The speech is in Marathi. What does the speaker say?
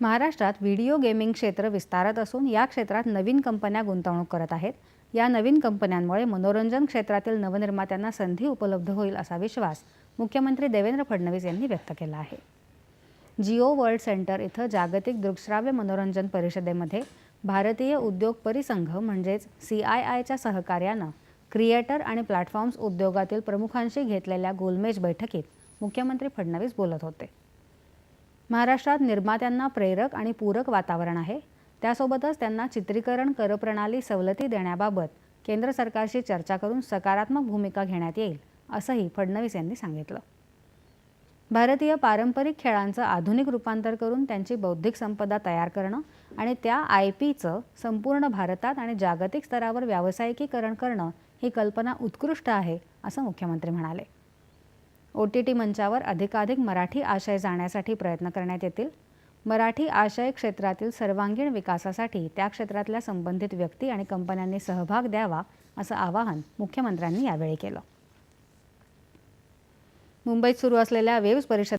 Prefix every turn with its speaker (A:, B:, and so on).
A: महाराष्ट्रात व्हिडिओ गेमिंग क्षेत्र विस्तारत असून या क्षेत्रात नवीन कंपन्या गुंतवणूक करत आहेत. या नवीन कंपन्यांमुळे मनोरंजन क्षेत्रातील नवनिर्मात्यांना संधी उपलब्ध होईल असा विश्वास मुख्यमंत्री देवेंद्र फडणवीस यांनी व्यक्त केला आहे. जिओ वर्ल्ड सेंटर इथं जागतिक दृकश्राव्य मनोरंजन परिषदेमध्ये भारतीय उद्योग परिसंघ म्हणजेच सी आय आयच्या सहकार्यानं क्रिएटर आणि प्लॅटफॉर्म्स उद्योगातील प्रमुखांशी घेतलेल्या गोलमेज बैठकीत मुख्यमंत्री फडणवीस बोलत होते. महाराष्ट्रात निर्मात्यांना प्रेरक आणि पूरक वातावरण आहे. त्यासोबतच त्यांना चित्रीकरण करप्रणाली सवलती देण्याबाबत केंद्र सरकारशी चर्चा करून सकारात्मक भूमिका घेण्यात येईल असंही फडणवीस यांनी सांगितलं. भारतीय पारंपरिक खेळांचं आधुनिक रूपांतर करून त्यांची बौद्धिक संपदा तयार करणं आणि त्या आय पीचं संपूर्ण भारतात आणि जागतिक स्तरावर व्यावसायिकीकरण करणं ही कल्पना उत्कृष्ट आहे असं मुख्यमंत्री म्हणाले. ओ टी टी मंचावर अधिकाधिक मराठी आशय जाण्यासाठी प्रयत्न करण्यात येतील. मराठी आशय क्षेत्रातील सर्वांगीण विकासासाठी त्या क्षेत्रातल्या संबंधित व्यक्ती आणि कंपन्यांनी सहभाग द्यावा असं आवाहन मुख्यमंत्र्यांनी यावेळी केलं. मुंबईत सुरू असलेल्या वेव्स परिषद